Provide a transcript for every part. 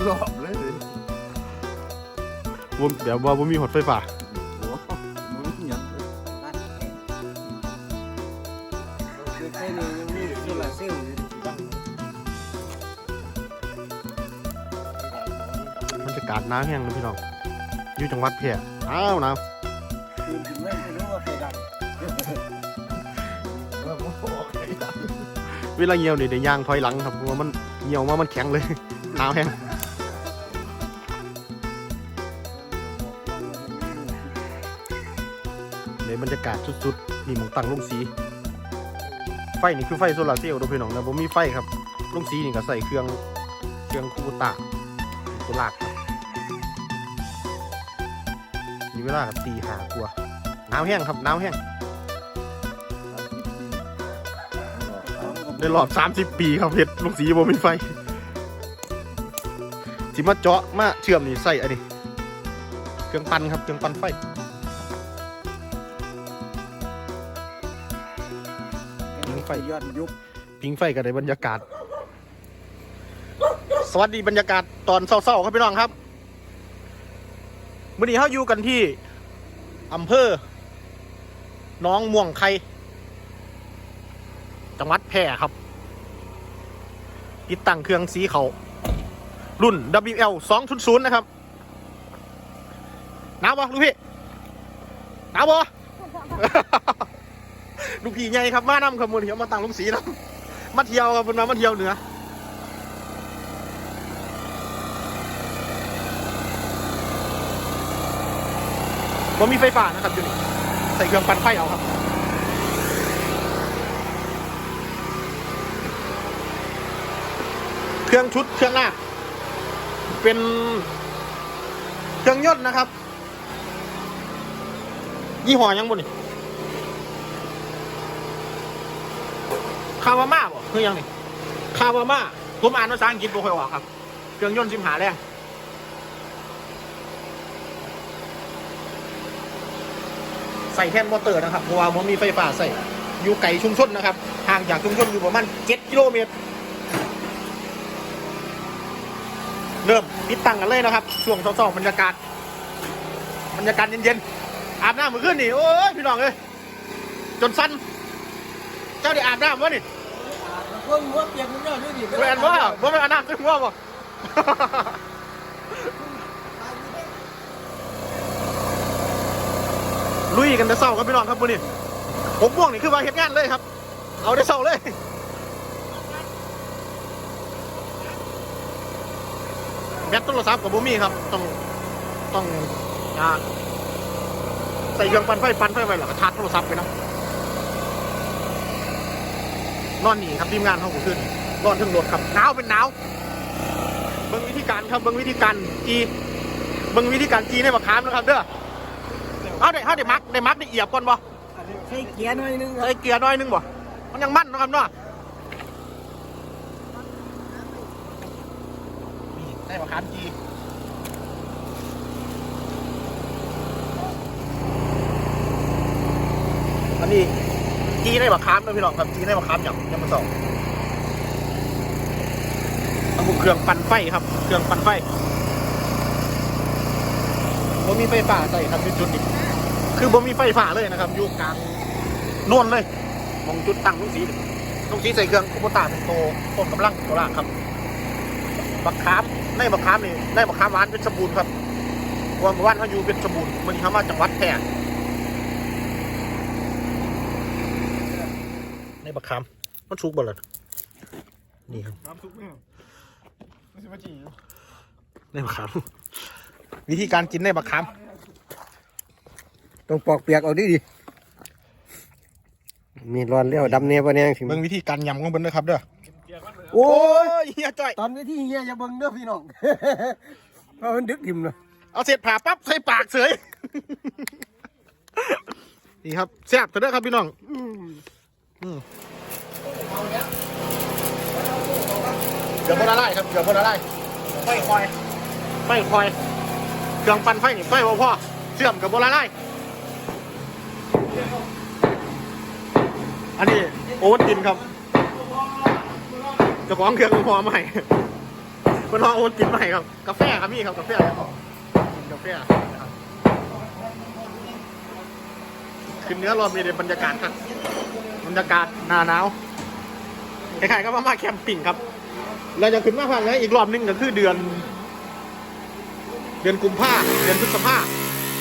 เป็นหลอบเลยบ่แบบว่าบ่มีหดไฟฟ้าโอ้โหมึงหยังเลยคือแค่นี้ยังมีโซลาร์เซลล์อยู่ที่บ้านมันจะกาดน้ำแห้งนะพี่น้องอยู่จังหวัดแพร่อ้าวน้คืนถึงไม่รู้ว่าใครดังเออมึงบอกไอ้ดำำเวลาเหี่ยวนี่ได้ย่างถอยหลังครับเพราะว่ามันเหี่ยวมามันแข็งเลยน้ำแห้ง บรรยากาศสุดๆนี่หมองตั้งลงสี ไฟนี่คือไฟโซลาร์เซลล์เด้อพี่น้องนะผมมีไฟครับลงสีนี่ก็ใส่เครื่องเครื่องคูตาตัวลากครับมีเวลากับตีหากลัวหนาวแห้งครับหนาวแห้งในรอบ 30 ปีครับเฮ็ดลงสีบ่มีไฟสิมาเจาะมาเชื่อมนี่ใส่อันนี้ เครื่องปั่นครับ เครื่องปั่นไฟ ไฟย้อนยุคพิงไฟกันในบรรยากาศ สวัสดีบรรยากาศตอนเศร้าๆครับพี่น้องครับวันนี้เขาอยู่กันที่อำเภอหน้องม่วงไคจังหวัดแพร่ครับ ติดตั้งเครื่องสีเขารุ่น WL 2.0นะครับหนาวปะลูกพี่หนาวปะ ลูกพี่ใหญ่ครับมานำขบวนเที่ยวมาตั้งลงสีนะมาเที่ยวครับเป็นมามาเที่ยวเหนือผมมีไฟฟ้านะครับอยู่นี่ใส่เครื่องปั่นไฟเอาครับเครื่องชุดเครื่องหน้า เป็นเครื่องยนต์นะครับ ยี่ห้อยังบุนี่ คาวาม่าบ่คือยังนี่คาวาม่าผมอ่านภาษาอังกฤษบ่ค่อยออกครับ เครื่องยนต์สิมหาแรงใส่แท่นมอเตอร์นะครับเพราะว่าผมมีไฟฟ้าใส่อยู่ไกลชุมชนนะครับห่างจากชุมชนอยู่ประมาณ7กิโลเมตร เริ่มติดตั้งกันเลยนะครับ ช่วงเช้าๆบรรยากาศบรรยากาศเย็นๆอาบน้ำเมือขึ้นนี่โอ้ยพี่น้องเอ้ยจนสั้น เจ้าได้อาบน้ำวะนี่เพิ่งว่าเปลี่ยนมันย้อนด้วยดิแวนว่าว่าไม่อาบน้ำขึ้นว่าบ่ลุยกันแต่เศร้าครับพี่น้องครับมื้อนี้ผมม่วงนี่คือว่าเฮ็ดงานเลยครับ เอาได้เศร้าเลยแบตโทรศัพท์กับบ่มีครับ ต้องต้องอ่าใส่เครื่องปั่นไฟปั่นไฟไว้แล้วก็ชาร์จโทรศัพท์ไปนะ นอนหนีครับทีมงานเขาก็ขึ้นนอนถึงรถครับหนาวเป็นหนาวเบิ่งวิธีการครับเบิ่งวิธีการจีเบิ่งวิธีการจีในมะขามนะครับเด้อเอาได้เอาได้มักได้มักได้เอียบก่อนบ่ใช้เกียร์หน่อยนึงใส่เกียร์หน้อยนึงบ่มันยังมั่นเนาะครับเนาะนี่ได้มะขามจีอันนี้ จีได้มะขามนะพี่น้องครับจีได้มะขามหยำยำมาสองระบบเครื่องปั่นไฟครับ เครื่องปั่นไฟบ่มีไฟฟ้าใส่ครับจุดนี้คือบ่มีไฟฟ้าเลยนะครับอยู่กลางน่นเลยมองจุดตั้งลูกสีลูกสีใส่เครื่องคุโบตาเป็นโตต้นกำลังตัวล่างครับบักขามในบักขามนี่ในบักขามหวานเป็นสมบูรณ์ครับว่าเมื่อวานเขาอยู่เป็นสมุนมันนี้เขามาจังหวัดแพร่ใน บักคำมันชุกบ่เลยนี่ครับน้ำซุปเนี่ยไม่ใช่มาจีอยู่ในบักคำวิธีการกินในบักคต้องปอกเปียกเอาดิดิมีร้อนเลี้ยวดำเนี่ยปะเนี่ยถึงำเบิ่งวิธีการยำของเพิ่นด้วยครับเด้อโอ้โอ้ยยเฮียจ้อยตอนนี้ที่เฮียอย่าเบิ่งเด้อพี่น้องเพราะมันดึกทิมเลยเอาเศษผ่าปั๊บใส่ปากเสยนี่ครับแซ่บเถอะเด้อครับพี่น้อง อืมเกือบบนอะไรครับเกือบบนอะไรไฟคอยไฟคอยเครื่องปั่นไฟนี่ไฟบ่พ่อเชื่อมกับบนอะไรอันนี้โอวัตินครับจ้าของเครื่องพอใหม่เป็นห้องโอวัตินใหม่ครับ กาแฟครับพี่ครับกาแฟครับกาแฟ ครับขึ้นเนื้อรอมีในบรรยากาศครับบรรยากาศหนาหนาวคล้ายๆก็มามาแคมปิ้งครับ เราจะขึ้นมาพักนะอีกรอบหนึงก็คือเดือน เดือนกุมภาเดือนพฤษภา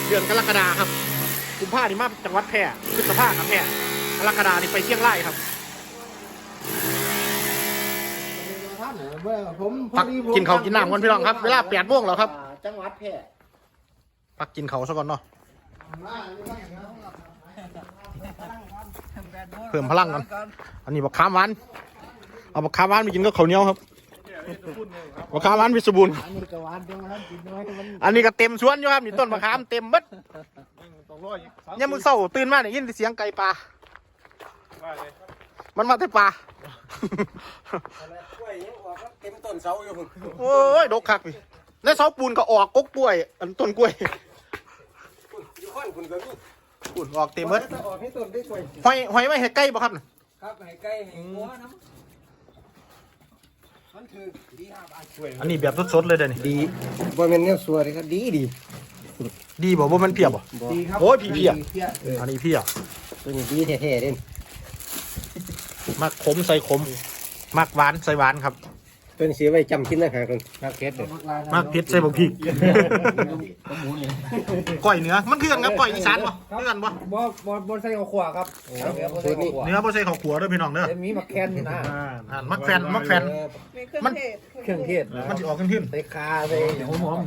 เดือนกรกฎาครับ กุมภานี่มาจังหวัดแพร่พฤษภาครับแพร่กรกฎานี่ไปเชียงรายครับพักกินข้าวกินน้ำกันพี่น้องครับ เวลาแปดโมงแล้วครับ จังหวัดแพร่พักกินเขาวซะก่อนเนาะ เพิ่มพลังกันอันนี้บักขามหวานเอาบักขามหวานไปกินก็ข้าวเหนียวครับบักขามหวานพิศบูรณ์อันนี้ก็หวานจังหวัดกินน้อยมันอันนี้ก็เต็มสวนอยู่ครับนี่ต้นบักขามเต็มเบิดต้องรออีกยามมื้อเช้าตื่นมาได้ยินเสียงไก่ป่าว่าเลยมันมาแต่ป่ากล้วยยังออกเต็มต้นเสาอยู่โอ้ยดกคักพี่ในเสาปูนก็ออกกกกล้วย อันต้นกล้วยอยู่ข้อนคุณก็มี ปูนออกเต็มเบิดถ้าออกให้ต้นได้กล้วยหอยหอยไว้ให้ไก่บ่ครับน่ะครับให้ใกล้ให้หัวน้ำมันถือดีห้าบาทกล้วยอันนี้แบบสดๆเลยเด้อนี่ดีบ่แม่นแนวสัวเลยครับดีดีดีบ่บ่มันเพียบบ่ดีครับโอ้ยพี่เพียอันนี้เพียบตัวนี้ดีแท้ๆเด่นมักขมใส่ขมมักหวานใส่หวานครับ ตัวนี้เสียไว้จำกินนะหาคนนักเก็ตเด้อมักเผ็ดใส่บักพริกก้อยเนื้อมันคือกันกับก้อยอีสานบ่คือกันบ่บ่บ่บ่ใส่ข้าวคั่วครับเนื้อบ่ใส่ข้าวคั่วเนื้อบ่ใส่ข้าวขัวเด้อพี่น้องเด้อจะมีมะแคนนี่นะอ่ามักแฟนมักแฟนมันเครื่องเทศนะมันสิออกขึ้นใส่คาใส่หอมหอม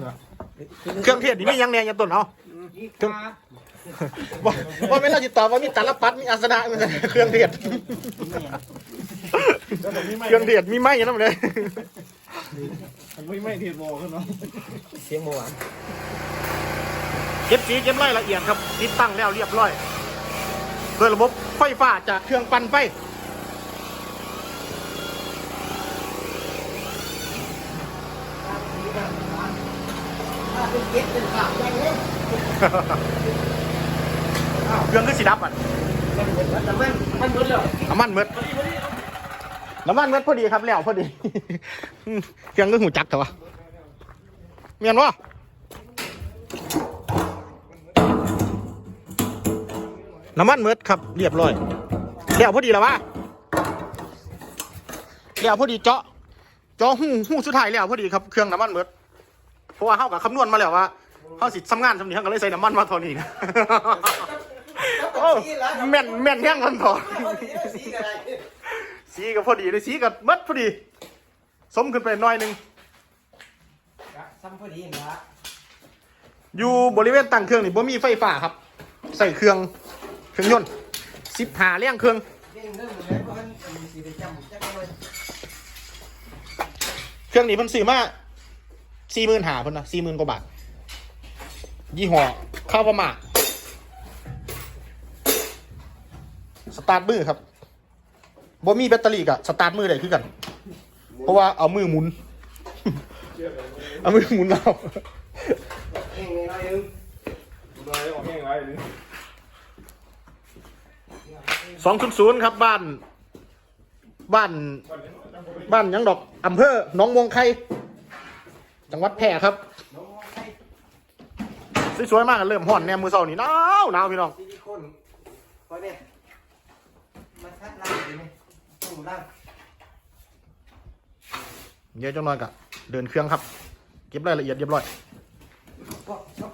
ๆเครื่องเทศนี่มีหยังแหน่อย่าต้นเอาเครื่องบ่บ่แม่นเราสิตอบว่ามีตาลปัดมีอาสนะมันเครื่องเทศ เครื่องเทศมีไหมนำเลยไม่ไม่เทียนบอกกันเนาะเสียงบ่หวานเก็บสีเก็บรายละเอียดครับ ติดตั้งแล้วเรียบร้อยเพื่อระบบไฟฟ้าจากเครื่องปั่นไฟอ้าวเครื่องก็สีดับอะ มันหมดแล้วน้ำมันเมด น้ำมันเมดพอดีครับแล้วพอดีอืมเครื่องก็หูจักเถอะวะเมียนวะน้ำมันเมดครับเรียบร้อยแล้วพอดีแล้ววะแล้วพอดีเจาะเจาะหูหูสุดท้ายแล้วพอดีครับเครื่องน้ำมันเมดเพราะว่าเขากับคำนวณมาแล้วว่าเขาสิทำงานทำนี้เขาก็เลยใส่น้ำมันมาเท่านี้นะโอ้แม่นแม่นแห้งมันถอ สีก็พอดีเลยสีก็เมัดพอดี สมขึ้นไปหน่อยหนึงซ้ำพอดีนะอยู่บริเวณตั้งเครื่องนี่บ่มีไฟฟ้าครับ ใส่เครื่องเครื่องยนต์สิบหาเลี้ยงเครื่องเด้งเด้งเลยเพราะมันสีได้จำจักเลยเครื่องนี้เพิ่นซื้อมาสี่หมื่นหาเพิ่นนะสี่หมื่นกว่าบาท ยี่ห้อข้าวประมาสตาร์ทมือครับ บ่มีแบตเตอรี่กะสตาร์ทมือได้คือกัน เพราะว่าเอามือหมุน เอามือหมุนเราเด้งเลยหน่อยนึงน้ออกแห้งไรหรือสองศูนย์ศูนย์ครับบ้าน บ้าน บ้านยังดอกอำเภอหนองมวงไข่จังหวัดแพร่ครับสวยๆมากเริ่มห่อนแนมมือเสานี่หนาวหนาวพี่น้องซิลิโคนพอเนี่ยมาคัดลางดีไหม ตู้ล่างเดี๋ยวจังหน่อยกะเดินเครื่องครับ เก็บรายละเอียดเรียบร้อย ก็ชอบ